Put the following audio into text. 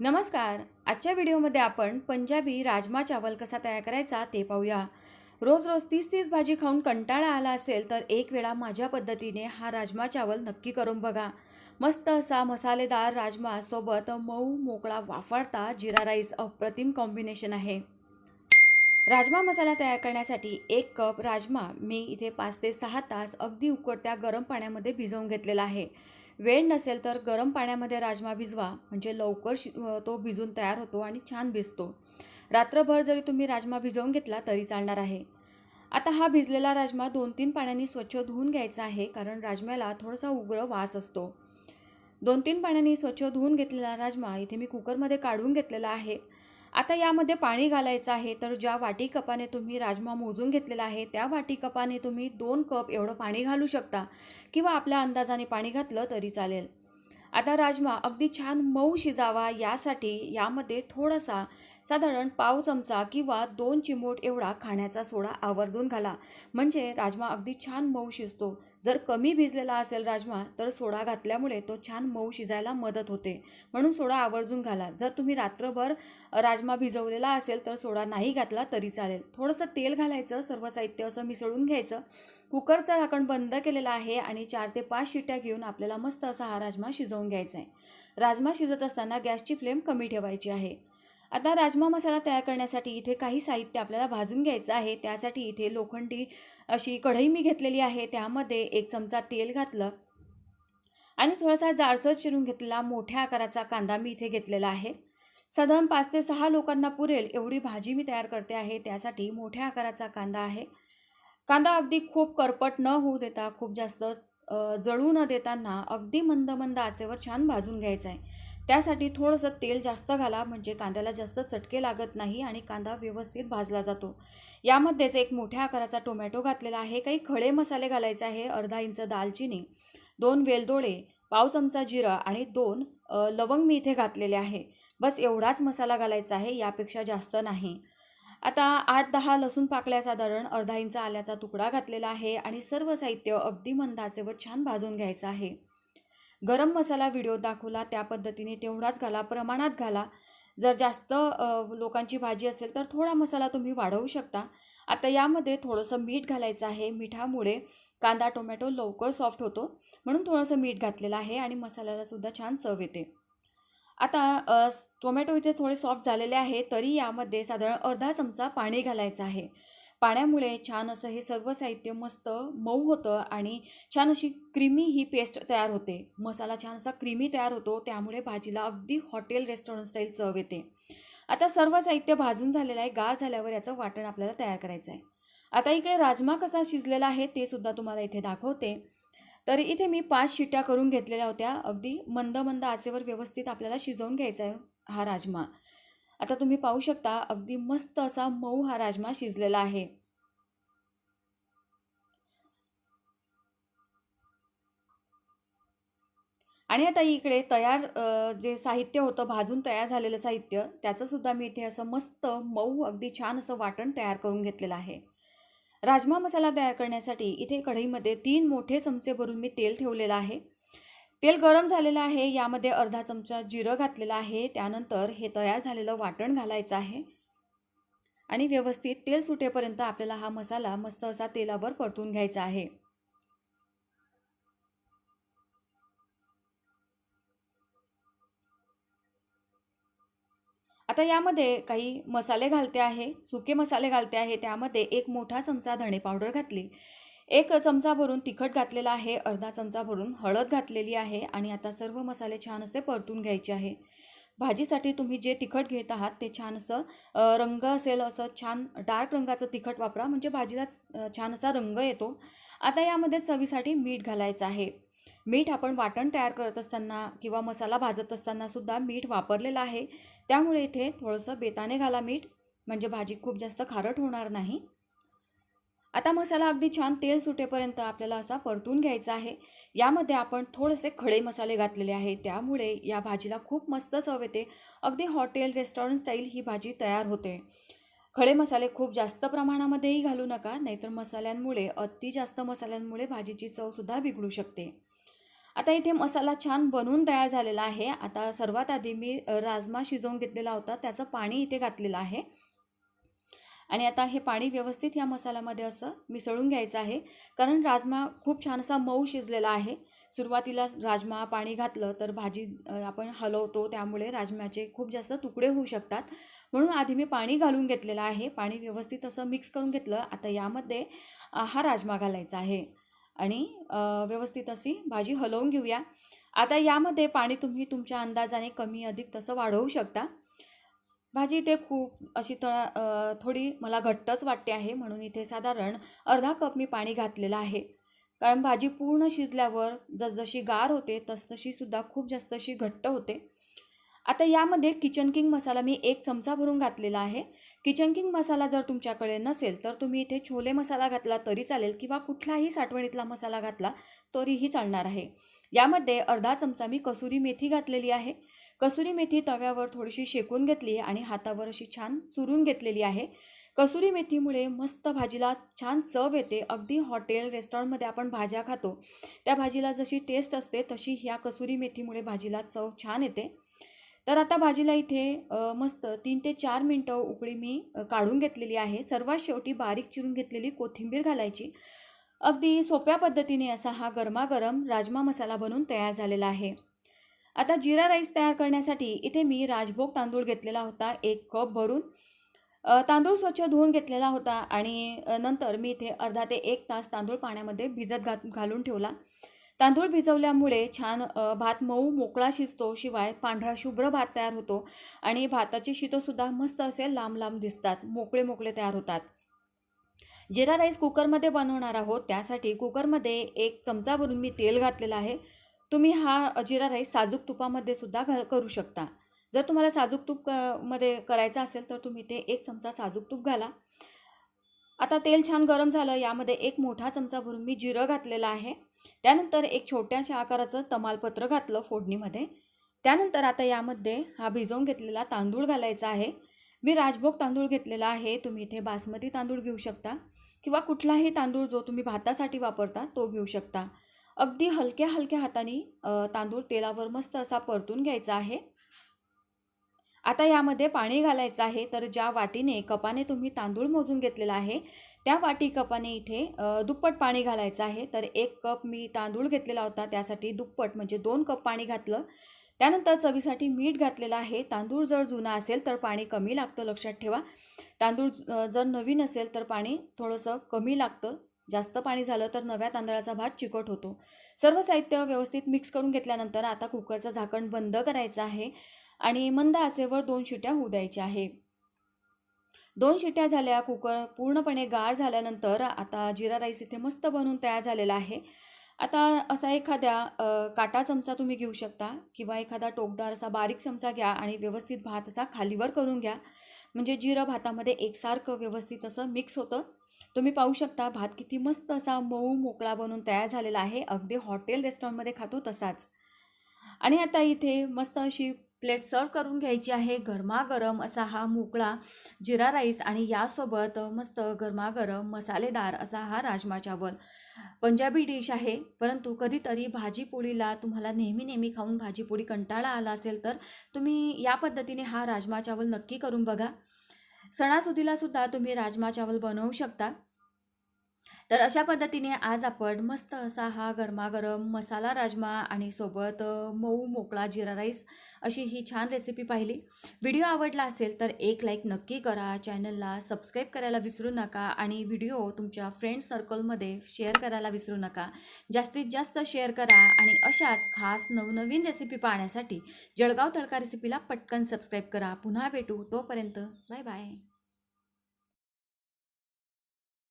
नमस्कार. आजच्या व्हिडिओमध्ये आपण पंजाबी राजमा चावल कसा तयार करायचा ते पाहूया. रोज रोज तीस तीस भाजी खाऊन कंटाळा आला असेल तर एक वेळा माझ्या पद्धतीने हा राजमा चावल नक्की करून बघा. मस्त असा मसालेदार राजमा सोबत मऊ मोकळा वाफाळता जिरा राईस अप्रतिम कॉम्बिनेशन आहे. राजमा मसाला तयार करण्यासाठी एक कप राजमा मी इथे पाच ते सहा तास अगदी उकडत्या गरम पाण्यामध्ये भिजवून घेतलेला आहे. वेळ नसेल तर गरम पाण्यामध्ये राजमा भिजवा म्हणजे लवकर शि तो भिजून तयार होतो आणि छान भिजतो. रात्रभर जरी तुम्ही राजमा भिजवून घेतला तरी चालणार आहे. आता हा भिजलेला राजमा दोन तीन पाण्याने स्वच्छ धुवून घ्यायचा आहे कारण राजम्याला थोडासा उग्र वास असतो. दोन तीन पाण्याने स्वच्छ धुवून घेतलेला राजमा इथे मी कुकरमध्ये काढून घेतलेला आहे. आता यामध्ये पाणी घालायचं आहे तर ज्या वाटी कपाने तुम्ही राजमा मोजून घेतलेला आहे त्या वाटी कपाने तुम्ही दोन कप एवढं पाणी घालू शकता किंवा आपल्या अंदाजाने पाणी घातलं तरी चालेल. आता राजमा अगदी छान मऊ शिजावा यासाठी यामध्ये थोडासा साधारण पाव चमचा किंवा दोन चिमूट एवढा खाण्याचा सोडा आवर्जून घाला. म्हणजे राजमा अगदी छान मऊ शिजतो. जर कमी भिजलेला असेल राजमा तर सोडा घातल्यामुळे तो छान मऊ शिजायला मदत होते. म्हणून सोडा आवर्जून घाला. जर तुम्ही रात्रभर राजमा भिजवलेला असेल तर सोडा नाही घातला तरी चालेल. थोडंसं तेल घालायचं सर्व साहित्य असं मिसळून घ्यायचं. कुकरचं झाकण बंद केलेलं आहे आणि चार ते पाच शिट्या घेऊन आपल्याला मस्त असा हा राजमा शिजवून घ्यायचा आहे. राजमा शिजत असताना गॅसची फ्लेम कमी ठेवायची आहे. आता राजमा मसाला तयार करण्यासाठी इथे काही साहित्य आपल्याला भाजून घ्यायचं आहे. त्यासाठी इथे लोखंडी अशी कढई मी घेतलेली आहे. त्यामध्ये एक चमचा तेल घातलं आणि थोडासा जाडसर चिरून घेतलेला मोठ्या आकाराचा कांदा मी इथे घेतलेला आहे. साधारण पाच ते सहा लोकांना पुरेल एवढी भाजी मी तयार करते आहे. त्यासाठी मोठ्या आकाराचा कांदा आहे. कांदा अगदी खूप करपट न होऊ देता खूप जास्त जळू न देताना अगदी मंद मंद आचेवर छान भाजून घ्यायचं आहे. त्यासाठी थोडंसं तेल जास्त घाला म्हणजे कांद्याला जास्त चटके लागत नाही आणि कांदा व्यवस्थित भाजला जातो. यामध्येच एक मोठ्या आकाराचा टोमॅटो घातलेला आहे. काही खडे मसाले घालायचे आहे अर्धा इंच दालचिनी दोन वेलदोडे पाव चमचा जिरा आणि दोन लवंग मी इथे घातलेले आहे. बस एवढाच मसाला घालायचा आहे यापेक्षा जास्त नाही. आता आठ दहा लसूण पाकळ्या साधारण अर्धा इंच आल्याचा तुकडा घातलेला आहे आणि सर्व साहित्य अगदी मंदाचे व छान भाजून घ्यायचं आहे. गरम मसाला व्हिडिओ दाखवला त्या पद्धतीने तेवढाच घाला प्रमाणात घाला. जर जास्त लोकांची भाजी असेल तर थोडा मसाला तुम्ही वाढवू शकता. आता यामध्ये थोडंसं मीठ घालायचं आहे. मिठामुळे कांदा टोमॅटो लवकर सॉफ्ट होतो. म्हणून थोडंसं मीठ घातलेलं आहे आणि मसाल्यालासुद्धा छान चव येते. आता टोमॅटो इथे थोडे सॉफ्ट झालेले आहे. तरी यामध्ये साधारण अर्धा चमचा पाणी घालायचं आहे. पाण्यामुळे छान असं हे सर्व साहित्य मस्त मऊ होतं आणि छान अशी क्रीमी ही पेस्ट तयार होते. मसाला छान असा क्रीमी तयार होतो त्यामुळे भाजीला अगदी हॉटेल रेस्टॉरंट स्टाईल चव येते. आता सर्व साहित्य भाजून झालेलं आहे गार झाल्यावर याचं वाटण आपल्याला तयार करायचं आहे. आता इकडे राजमा कसा शिजलेला आहे ते सुद्धा तुम्हाला इथे दाखवते. तर इथे मी पाच शिट्ट्या करून घेतलेल्या होत्या. अगदी मंद मंद आचेवर व्यवस्थित आपल्याला शिजवून घ्यायचा आहे हा राजमा. आता तुम्ही पाहू शकता अगदी मस्त असा मऊ हा राजमा शिजलेला आहे. आणि आता इकडे तयार जे साहित्य होतं भाजून तयार झालेलं साहित्य त्याचंसुद्धा मी इथे असं मस्त मऊ अगदी छान असं वाटण तयार करून घेतलेलं आहे. राजमा मसाला तयार करण्यासाठी इथे कढईमध्ये तीन मोठे चमचे भरून मी तेल ठेवलेलं आहे. तेल गरम झालेलं आहे यामध्ये अर्धा चमचा जिरं घातलेलं आहे त्यानंतर हे तयार झालेलं वाटण घालायचं आहे. आणि व्यवस्थित तेल सुटेपर्यंत आपल्याला हा मसाला मस्त असा तेलावर परतून घ्यायचा आहे. आता यामध्ये काही मसाले घालते आहे सुके मसाले घालते आहे त्यामध्ये एक मोठा चमचा धणे पावडर घातली. एक चमचा भरून तिखट घातलेला आहे अर्धा चमचा भरून हळद घातलेली आहे आणि आता सर्व मसाले छान असे परतून घ्यायचे आहे. भाजीसाठी तुम्ही जे तिखट घेत आहात ते छान असं रंग असेल असं छान डार्क रंगाचं तिखट वापरा म्हणजे भाजीला छान असा रंग येतो. आता यामध्ये चवीसाठी मीठ घालायचं आहे. मीठ आपण वाटण तयार करत असताना किंवा मसाला भाजत असताना सुद्धा मीठ वापरलेलं आहे. त्यामुळे इथे थोडंसं बेताने घाला मीठ म्हणजे भाजी खूप जास्त खारट होणार नाही. आता मसाला अगदी छान तेल सुटेपर्यंत आपल्याला असा परतून घ्यायचा आहे. यामध्ये आपण थोडेसे खडे मसाले घातलेले आहे त्यामुळे या भाजीला खूप मस्त चव येते. अगदी हॉटेल रेस्टॉरंट स्टाईल ही भाजी तयार होते. खडे मसाले खूप जास्त प्रमाणामध्येही घालू नका नाहीतर मसाल्यांमुळे अति जास्त मसाल्यांमुळे भाजीची चवसुद्धा बिघडू शकते. आता इथे मसाला छान बनवून तयार झालेला आहे. आता सर्वात आधी मी राजमा शिजवून घेतलेला होता. त्याचं पाणी इथे घातलेलं आहे. आणि आता हे पाणी व्यवस्थित या मसाल्यामध्ये असं मिसळून घ्यायचं आहे. कारण राजमा खूप छान असा मऊ शिजलेला आहे. सुरुवातीला राजमा पाणी घातलं तर भाजी आपण हलवतो त्यामुळे राजम्याचे खूप जास्त तुकडे होऊ शकतात. म्हणून आधी मी पाणी घालून घेतलेलं आहे. पाणी व्यवस्थित असं मिक्स करून घेतलं. आता यामध्ये हा राजमा घालायचा आहे. आणि व्यवस्थित अशी भाजी हलवून घेऊया. आता यामध्ये पाणी तुम्ही तुमच्या अंदाजाने कमी अधिक तसं वाढवू शकता. भाजी इथे खूप अशी तळा थोडी मला घट्टच वाटते आहे म्हणून इथे साधारण अर्धा कप मी पाणी घातलेलं आहे. कारण भाजी पूर्ण शिजल्यावर जसजशी गार होते तसतशीसुद्धा खूप जास्त अशी घट्ट होते. आता यामध्ये किचन किंग मसाला मी एक चमचा भरून घातलेला आहे. किचन किंग मसाला जर तुमच्याकडे नसेल तर तुम्ही इथे छोले मसाला घातला तरी चालेल किंवा कुठलाही साठवणीतला मसाला घातला तरीही चालणार आहे. यामध्ये अर्धा चमचा मी कसुरी मेथी घातलेली आहे. कसुरी मेथी तव्यावर थोडीशी शेकून घेतली आणि हातावर अशी छान चुरून घेतलेली आहे. कसुरी मेथीमुळे मस्त भाजीला छान चव येते. अगदी हॉटेल रेस्टॉरंटमध्ये आपण भाज्या खातो. त्या भाजीला जशी टेस्ट असते तशी ह्या कसुरी मेथीमुळे भाजीला चव छान येते. तर आता भाजीला इथे मस्त तीन ते चार मिनटं उकळी मी काढून घेतलेली आहे. सर्वात शेवटी बारीक चिरून घेतलेली कोथिंबीर घालायची. अगदी सोप्या पद्धतीने असा हा गरमागरम राजमा मसाला बनून तयार झालेला आहे. आता जिरा राईस तयार करण्यासाठी इथे मी राजभोग तांदूळ घेतलेला होता एक कप भरून. तांदूळ स्वच्छ धुवून घेतलेला होता आणि नंतर मी इथे अर्धा ते एक तास तांदूळ पाण्यामध्ये भिजत घात घालून ठेवला. तांदूळ भिजवल्यामुळे छान भात मऊ मोकळा शिजतो शिवाय पांढरा शुभ्र भात तयार होतो आणि भाताची शीतंसुद्धा मस्त असे लांब लांब दिसतात मोकळे मोकळे तयार होतात. जिरा राईस कुकरमध्ये बनवणार आहोत त्यासाठी कुकरमध्ये एक चमचा भरून मी तेल घातलेलं आहे. तुम्ही हा जिरा राईस साजूक तुपामध्ये सुद्धा घाल करू शकता. जर तुम्हाला साजूक तूप क- मध्ये करायचं असेल तर तुम्ही ते एक चमचा साजूक तूप घाला. आता तेल छान गरम झालं यामध्ये एक मोठा चमचा भरून मी जिरं घातलेलं आहे. त्यानंतर एक छोट्याशा आकाराचं तमालपत्र घातलं फोडणीमध्ये. त्यानंतर आता यामध्ये हा भिजवून घेतलेला तांदूळ घालायचा आहे. मी राजभोग तांदूळ घेतलेला आहे तुम्ही इथे बासमती तांदूळ घेऊ शकता. किंवा कुठलाही तांदूळ जो तुम्ही भातासाठी वापरता तो घेऊ शकता. अगदी हलक्या हलक्या हाताने तांदूळ तेलावर मस्त असा परतून घ्यायचा आहे. आता यामध्ये पाणी घालायचं आहे. तर ज्या वाटीने कपाने तुम्ही तांदूळ मोजून घेतलेला आहे त्या वाटी कपाने इथे दुप्पट पाणी घालायचं आहे. तर एक कप मी तांदूळ घेतलेला होता. त्यासाठी दुप्पट म्हणजे दोन कप पाणी घातलं. त्यानंतर चवीसाठी मीठ घातलेलं आहे. तांदूळ जर जुना असेल तर पाणी कमी लागतं लक्षात ठेवा. तांदूळ जर नवीन असेल तर पाणी थोडंसं कमी लागतं. जास्त पाणी झालं तर नव्या तांदळाचा भात चिकट होतो. सर्व साहित्य व्यवस्थित मिक्स करून घेतल्यानंतर आता कुकरचं झाकण बंद करायचं आहे आणि मंद आचेवर दोन शिट्या होऊ द्यायच्या आहे. दोन शिट्या झाल्या कुकर पूर्णपणे गार झाल्यानंतर आता जिरा राईस इथे मस्त बनवून तयार झालेला आहे. आता असा एखाद्या काटा चमचा तुम्ही घेऊ शकता किंवा एखादा टोकदार असा बारीक चमचा घ्या आणि व्यवस्थित भात असा खालीवर करून घ्या. म्हणजे जिरं भातामध्ये एकसारखं व्यवस्थित असं मिक्स होतं. तुम्ही पाहू शकता भात किती मस्त असा मऊ मोकळा बनवून तयार झालेला आहे. अगदी हॉटेल रेस्टॉरंटमध्ये खातो तसाच. आणि आता इथे मस्त अशी प्लेट सर्व करून घ्यायची आहे. गरमागरम असा हा मोकळा जिरा राईस आणि यासोबत मस्त गरमागरम मसालेदार असा हा राजमा चावल. पंजाबी डिश आहे. परंतु कधीतरी भाजीपोळीला तुम्हाला नेहमी नेहमी खाऊन भाजीपोळी कंटाळा आला असेल तर तुम्ही या पद्धतीने हा राजमा चावल नक्की करून बघा. सणासुदीला सुद्धा तुम्ही राजमा चावल बनवू शकता. तर अशा पद्धतीने आज आपण मस्त असा हा गरमागरम मसाला राजमा आणि सोबत मऊ मोकळा जिरा राईस अशी ही छान रेसिपी पाहिली. व्हिडिओ आवडला असेल तर एक लाईक नक्की करा. चॅनलला सबस्क्राईब करायला विसरू नका आणि व्हिडिओ तुमच्या फ्रेंड सर्कलमध्ये शेअर करायला विसरू नका. जास्तीत जास्त शेअर करा आणि अशाच खास नवनवीन रेसिपी पाहण्यासाठी जळगाव तळका रेसिपीला पटकन सबस्क्राईब करा. पुन्हा भेटू तोपर्यंत बाय बाय